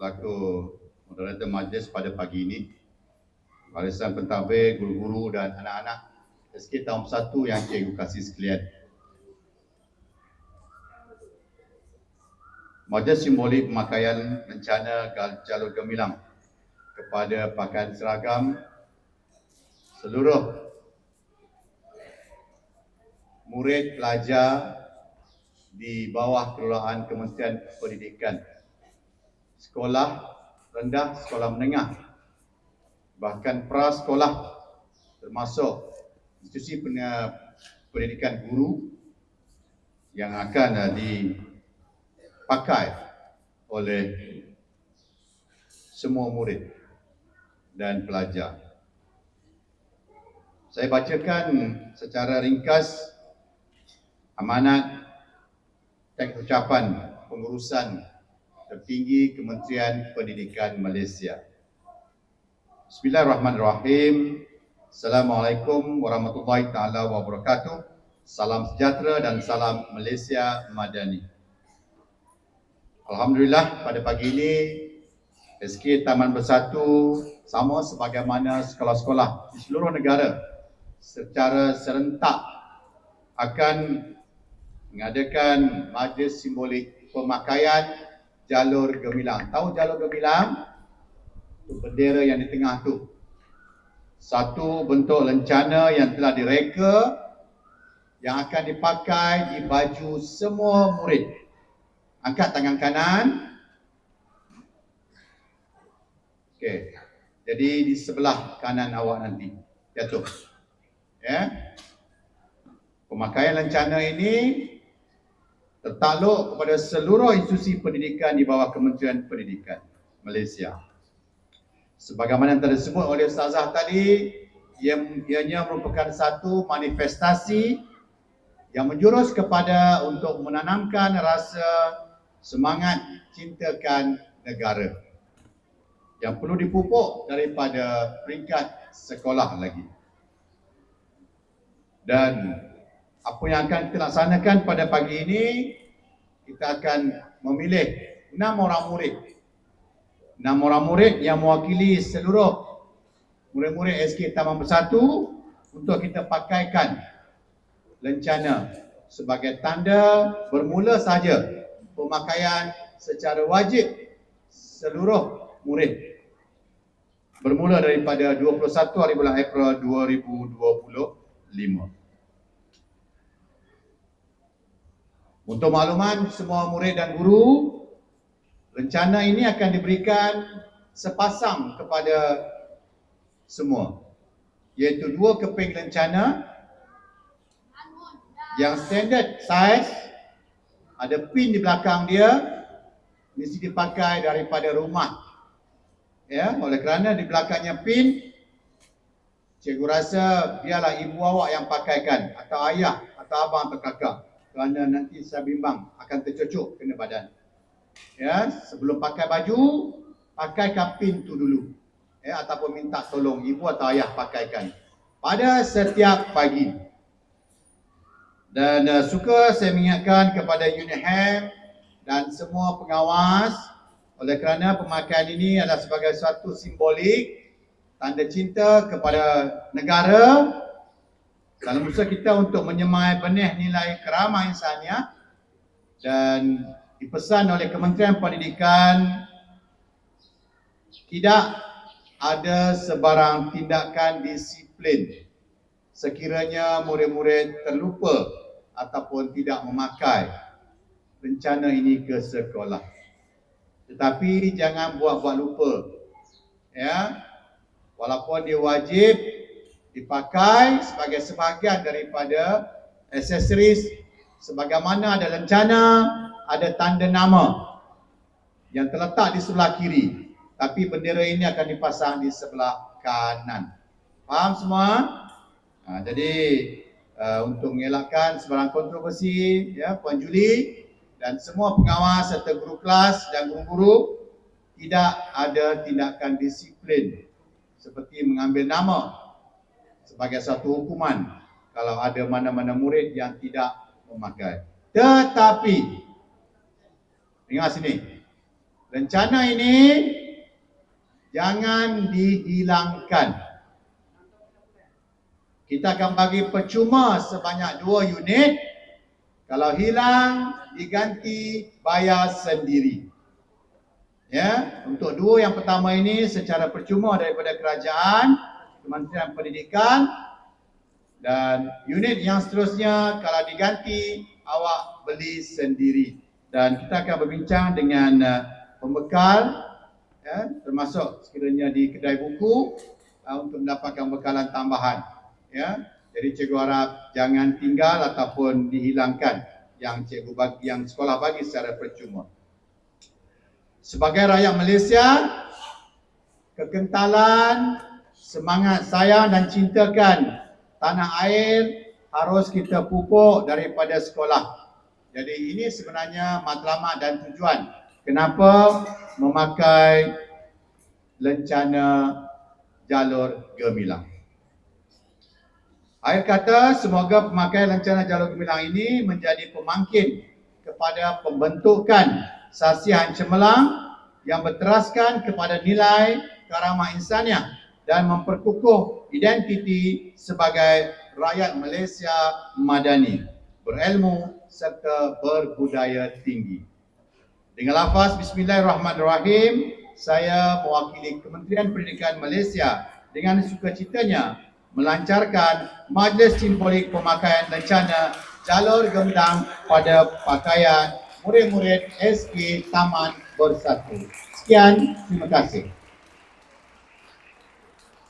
selaku moderator majlis pada pagi ini. Barisan pentadbir, guru-guru dan anak-anak SK tahun 1 yang cikgu kasih sekalian. Majlis simbolik pemakaian rencana jalur gemilang kepada pakaian seragam seluruh murid pelajar di bawah kelolaan Kementerian Pendidikan sekolah rendah, sekolah menengah bahkan prasekolah termasuk institusi pendidikan guru yang akan dipakai oleh semua murid dan pelajar. Saya bacakan secara ringkas amanat teks ucapan pengurusan tertinggi Kementerian Pendidikan Malaysia. Bismillahirrahmanirrahim. Assalamualaikum warahmatullahi taala wabarakatuh. Salam sejahtera dan salam Malaysia Madani. Alhamdulillah pada pagi ini SK Taman Bersatu sama sebagaimana sekolah-sekolah di seluruh negara secara serentak akan mengadakan majlis simbolik pemakaian jalur gemilang. Tahu jalur gemilang? Itu bendera yang di tengah tu satu bentuk lencana yang telah direka yang akan dipakai di baju semua murid. Angkat tangan kanan. Okey. Jadi di sebelah kanan awak nanti. Jatuh. Ya. Pemakaian lencana ini tertakluk kepada seluruh institusi pendidikan di bawah Kementerian Pendidikan Malaysia sebagaimana yang telah disebut oleh Ustazah tadi yang ianya merupakan satu manifestasi yang menjurus kepada untuk menanamkan rasa semangat cintakan negara yang perlu dipupuk daripada peringkat sekolah lagi. Dan apa yang akan kita laksanakan pada pagi ini, kita akan memilih enam orang murid enam orang murid yang mewakili seluruh murid-murid SK Taman Bersatu untuk kita pakaikan lencana sebagai tanda bermula saja pemakaian secara wajib seluruh murid bermula daripada 21 hari bulan April 2025. Untuk makluman semua murid dan guru Rencana ini akan diberikan sepasang kepada semua. Iaitu dua keping lencana yang standard size ada pin di belakang dia mesti dipakai daripada rumah. Ya oleh kerana di belakangnya pin cikgu rasa biarlah ibu awak yang pakaikan atau ayah atau abang atau kakak kerana nanti saya bimbang akan tercucuk kena badan. Ya sebelum pakai baju pakai kapin tu dulu. Ya ataupun minta tolong ibu atau ayah pakaikan. Pada setiap pagi. Dan uh, suka saya mengingatkan kepada UNIHAM dan semua pengawas oleh kerana pemakaian ini adalah sebagai suatu simbolik tanda cinta kepada negara dalam usaha kita untuk menyemai benih nilai kerama insaniah dan dipesan oleh Kementerian Pendidikan tidak ada sebarang tindakan disiplin sekiranya murid-murid terlupa ataupun tidak memakai rencana ini ke sekolah. Tetapi jangan buat-buat lupa. Ya. Walaupun dia wajib dipakai sebagai sebahagian daripada aksesoris sebagaimana ada lencana ada tanda nama yang terletak di sebelah kiri tapi bendera ini akan dipasang di sebelah kanan. Faham semua? Ha, jadi uh, untuk mengelakkan sebarang kontroversi ya Puan Juli dan semua pengawas serta guru kelas dan guru-guru tidak ada tindakan disiplin seperti mengambil nama sebagai satu hukuman kalau ada mana-mana murid yang tidak memakai. Tetapi Dengar sini. Rencana ini jangan dihilangkan. Kita akan bagi percuma sebanyak dua unit. Kalau hilang, diganti bayar sendiri. Ya, untuk dua yang pertama ini secara percuma daripada kerajaan, Kementerian Pendidikan dan unit yang seterusnya kalau diganti awak beli sendiri. Dan kita akan berbincang dengan uh, pembekal ya, termasuk sekiranya di kedai buku uh, untuk mendapatkan bekalan tambahan. Ya, jadi cikgu harap jangan tinggal ataupun dihilangkan yang cikgu bagi, yang sekolah bagi secara percuma. Sebagai rakyat Malaysia, kekentalan, semangat sayang dan cintakan tanah air harus kita pupuk daripada sekolah. Jadi ini sebenarnya matlamat dan tujuan kenapa memakai lencana jalur gemilang. Akhir kata, semoga pemakaian lencana jalur gemilang ini menjadi pemangkin kepada pembentukan sasihan cemerlang yang berteraskan kepada nilai karamah insaniah dan memperkukuh identiti sebagai rakyat Malaysia madani, berilmu serta berbudaya tinggi. Dengan lafaz Bismillahirrahmanirrahim, saya mewakili Kementerian Pendidikan Malaysia dengan sukacitanya melancarkan Majlis Simbolik Pemakaian Lencana Jalur Gemilang pada pakaian murid-murid SK Taman Bersatu. Sekian, terima kasih.